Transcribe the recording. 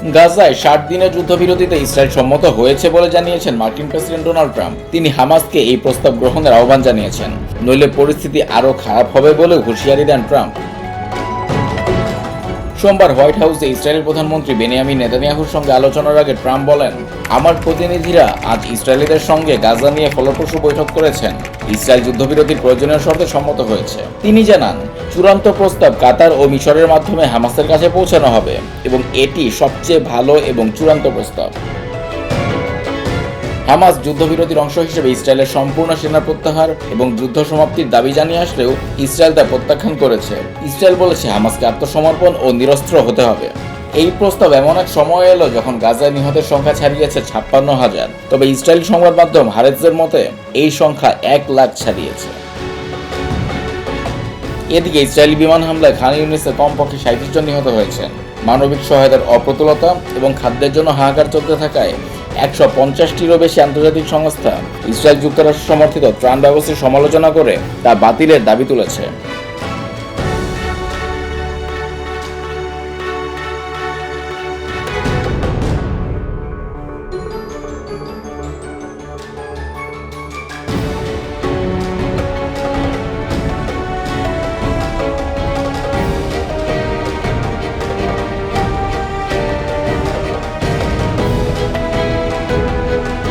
গাজায় ষাট দিনের যুদ্ধবিরতিতে ইসরায়েল সম্মত হয়েছে বলে জানিয়েছেন মার্কিন প্রেসিডেন্ট ডোনাল্ড ট্রাম্প। তিনি হামাসকে এই প্রস্তাব গ্রহণের আহ্বান জানিয়েছেন। নইলে পরিস্থিতি আরও খারাপ হবে বলে হুঁশিয়ারি দেন ট্রাম্প। সোমবার হোয়াইট হাউসে ইসরায়েলের প্রধানমন্ত্রী বেনিয়ামিন নেতানিয়াহুর সঙ্গে আলোচনার আগে ট্রাম্প বলেন, আমার প্রতিনিধিরা আজ ইসরায়েলিদের সঙ্গে গাজা নিয়ে ফলপ্রসূ বৈঠক করেছেন। ইসরায়েল যুদ্ধবিরতির প্রয়োজনীয় শর্তে সম্মত হয়েছে। তিনি জানান চূড়ান্ত প্রস্তাব কাতার ও মিশরের মাধ্যমে হামাসের কাছে পৌঁছানো হবে এবং এটি সবচেয়ে ভালো এবং চূড়ান্ত প্রস্তাব। হামাস যুদ্ধবিরতির অংশ হিসেবে ইসরায়েলের সম্পূর্ণ সেনা প্রত্যাহার এবং যুদ্ধ সমাপ্তির দাবি জানিয়ে আসলেও ইসরায়েল তা প্রত্যাখ্যান করেছে। ইসরায়েল বলেছে হামাসকে আত্মসমর্পণ ও নিরস্ত্র হতে হবে। এই প্রস্তাব এমন এক সময় এলো যখন গাজায় নিহতের সংখ্যা ছাড়িয়েছে ছাপ্পান্ন হাজার। তবে ইসরায়েল সংবাদ মাধ্যম হারেজের মতে, এই সংখ্যা এক লাখ ছাড়িয়েছে। এদিকে ইসরায়েলি বিমান হামলায় খান ইউনিসে কমপক্ষে সাঁত্রিশ জন নিহত হয়েছে। মানবিক সহায়তার অপ্রতুলতা এবং খাদ্যের জন্য হাহাকার চলতে থাকায় একশো পঞ্চাশটিরও বেশি আন্তর্জাতিক সংস্থা ইসরায়েল যুক্তরাষ্ট্র সমর্থিত ত্রাণ ব্যবস্থার সমালোচনা করে তা বাতিলের দাবি তুলেছে।